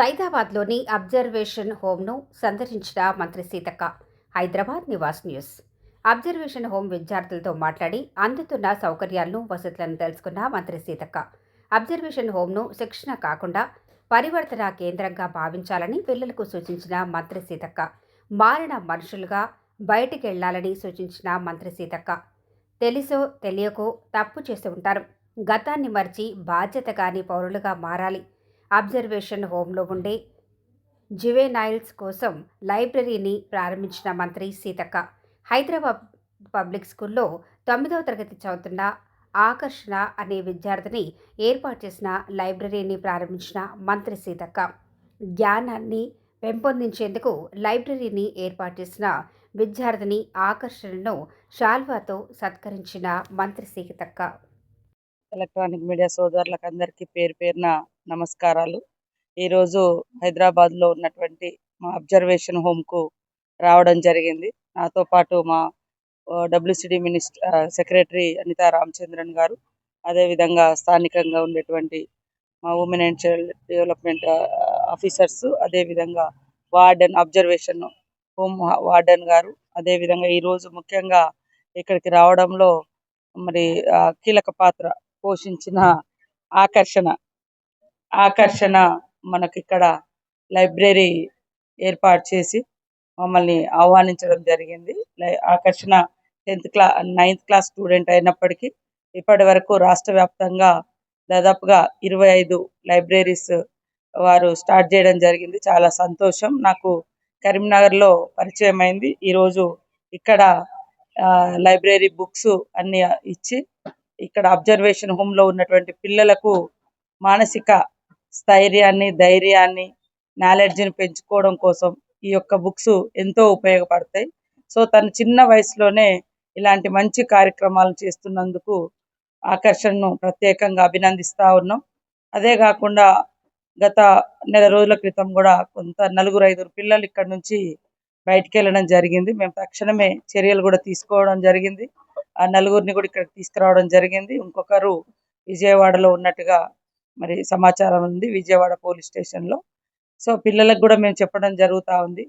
సైదాబాద్లోని observation హోమ్ను సందర్శించిన మంత్రి Seethakka Hyderabad Nivas news. Observation home విద్యార్థులతో మాట్లాడి అందుతున్న సౌకర్యాలను వసతులను తెలుసుకున్న మంత్రి సీతక్క అబ్జర్వేషన్ హోమ్ను శిక్షణ కాకుండా పరివర్తన కేంద్రంగా భావించాలని పిల్లలకు సూచించిన మంత్రి సీతక్క మారిన మనుషులుగా బయటికి వెళ్ళాలని సూచించిన మంత్రి సీతక్క తెలుసో తెలియకో తప్పు చేసి ఉంటారు. గతాన్ని మరిచి బాధ్యత కాని పౌరులుగా మారాలి. అబ్జర్వేషన్ హోంలో ఉండే జువెనైల్స్ కోసం లైబ్రరీని ప్రారంభించిన మంత్రి సీతక్క. హైదరాబాద్ పబ్లిక్ స్కూల్లో తొమ్మిదవ తరగతి చదువుతున్న ఆకర్షణ అనే విద్యార్థిని ఏర్పాటు చేసిన లైబ్రరీని ప్రారంభించిన మంత్రి సీతక్క. జ్ఞానాన్ని పెంపొందించేందుకు లైబ్రరీని ఏర్పాటు చేసిన విద్యార్థిని ఆకర్షణను షాల్వాతో సత్కరించిన మంత్రి సీతక్క. ఎలక్ట్రానిక్ మీడియా సోదరులకు అందరికీ పేరు పేరున నమస్కారాలు. ఈరోజు హైదరాబాద్లో ఉన్నటువంటి మా అబ్జర్వేషన్ హోమ్కు రావడం జరిగింది. నాతో పాటు మా WCD minister secretary Anita Ramachandran garu అదేవిధంగా స్థానికంగా ఉండేటువంటి మా women and child development officers అదేవిధంగా warden observation home warden garu అదేవిధంగా ఈరోజు ముఖ్యంగా ఇక్కడికి రావడంలో మరి కీలక పాత్ర పోషించిన ఆకర్షణ ఆకర్షణ మనకి ఇక్కడ లైబ్రరీ ఏర్పాటు చేసి మమ్మల్ని ఆహ్వానించడం జరిగింది. లై- ఆకర్షణ టెన్త్ క్లా నైన్త్ క్లాస్ స్టూడెంట్ అయినప్పటికీ ఇప్పటి వరకు రాష్ట్ర వ్యాప్తంగా దాదాపుగా ఇరవై ఐదు లైబ్రరీస్ వారు స్టార్ట్ చేయడం జరిగింది. చాలా సంతోషం. నాకు కరీంనగర్లో పరిచయం అయింది ఈరోజు ఇక్కడ ఆ, లైబ్రరీ బుక్స్ అన్ని ఇచ్చి ఇక్కడ అబ్జర్వేషన్ హోమ్లో ఉన్నటువంటి పిల్లలకు మానసిక స్థైర్యాన్ని ధైర్యాన్ని నాలెడ్జ్ని పెంచుకోవడం కోసం ఈ యొక్క బుక్స్ ఎంతో ఉపయోగపడతాయి. సో తను చిన్న వయసులోనే ఇలాంటి మంచి కార్యక్రమాలు చేస్తున్నందుకు ఆకర్షణను ప్రత్యేకంగా అభినందిస్తా ఉన్నాం. అదే కాకుండా గత నెల రోజుల క్రితం కూడా కొంత నలుగురు ఐదుగురు పిల్లలు ఇక్కడ నుంచి బయటికి వెళ్ళడం జరిగింది. మేము తక్షణమే చర్యలు కూడా తీసుకోవడం జరిగింది. ఆ నలుగురిని కూడా ఇక్కడికి తీసుకురావడం జరిగింది. ఇంకొకరు విజయవాడలో ఉన్నట్టుగా మరి సమాచారం ఉంది విజయవాడ పోలీస్ స్టేషన్లో సో పిల్లలకు కూడా మేము చెప్పడం జరుగుతూ ఉంది.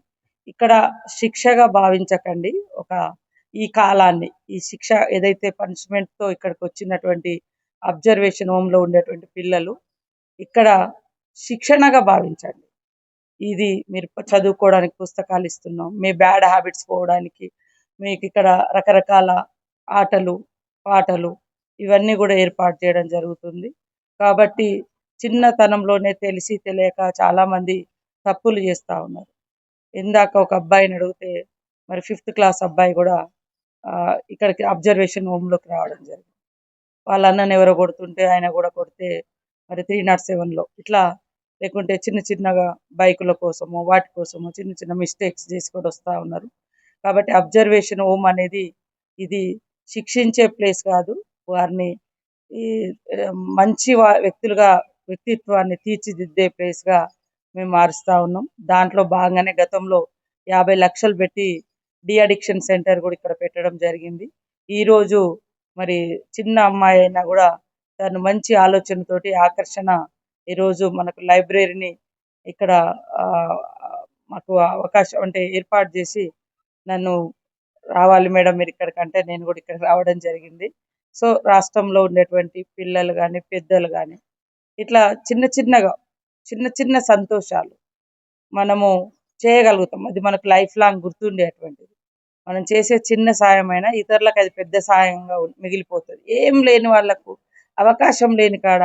ఇక్కడ శిక్షగా భావించకండి. ఒక ఈ కాలాన్ని ఈ శిక్ష ఏదైతే పనిష్మెంట్తో తో ఇక్కడికి వచ్చినటువంటి అబ్జర్వేషన్ హోమ్లో ఉండేటువంటి పిల్లలు ఇక్కడ శిక్షణగా భావించండి. ఇది మీరు చదువుకోవడానికి పుస్తకాలు ఇస్తున్నాం. మీ బ్యాడ్ హ్యాబిట్స్ పోవడానికి మీకు ఇక్కడ రకరకాల ఆటలు పాటలు ఇవన్నీ కూడా ఏర్పాటు చేయడం జరుగుతుంది. కాబట్టి చిన్నతనంలోనే తెలిసి తెలియక చాలా మంది తప్పులు చేస్తూ ఉన్నారు. ఇందాక ఒక అబ్బాయిని అడిగితే మరి ఫిఫ్త్ క్లాస్ అబ్బాయి కూడా ఇక్కడికి అబ్జర్వేషన్ హోమ్లోకి రావడం జరిగింది. వాళ్ళ అన్నని ఎవరో కొడుతుంటే ఆయన కూడా కొడితే మరి త్రీ నాట్ సెవెన్లో. ఇట్లా లేకుంటే చిన్న చిన్నగా బైకుల కోసము వాటి కోసము చిన్న చిన్న మిస్టేక్స్ చేసి కూడా వస్తూ ఉన్నారు. కాబట్టి అబ్జర్వేషన్ హోమ్ అనేది ఇది శిక్షించే ప్లేస్ కాదు. వారిని ఈ మంచి వా- వ్యక్తులుగా వ్యక్తిత్వాన్ని తీర్చిదిద్దే ప్లేస్గా మేము మారుస్తూ ఉన్నాం. దాంట్లో భాగంగానే గతంలో యాభై లక్షలు పెట్టి డి అడిక్షన్ సెంటర్ కూడా ఇక్కడ పెట్టడం జరిగింది. ఈరోజు మరి చిన్న అమ్మాయి అయినా కూడా తను మంచి ఆలోచనతోటి ఆకర్షణ ఈరోజు మనకు లైబ్రరీని ఇక్కడ ఆ, మాకు అవకాశం అంటే ఏర్పాటు చేసి నన్ను రావాలి మేడం మీరు ఇక్కడికంటే నేను కూడా ఇక్కడ రావడం జరిగింది. సో రాష్ట్రంలో ఉండేటువంటి పిల్లలు కానీ పెద్దలు కానీ ఇట్లా చిన్న చిన్నగా చిన్న చిన్న సంతోషాలు మనము చేయగలుగుతాం. అది మనకు లైఫ్ లాంగ్ గుర్తుండేటువంటిది. మనం చేసే చిన్న సాయమైనా ఇతరులకు అది పెద్ద సాయంగా మిగిలిపోతుంది. ఏం లేని వాళ్ళకు అవకాశం లేని కాడ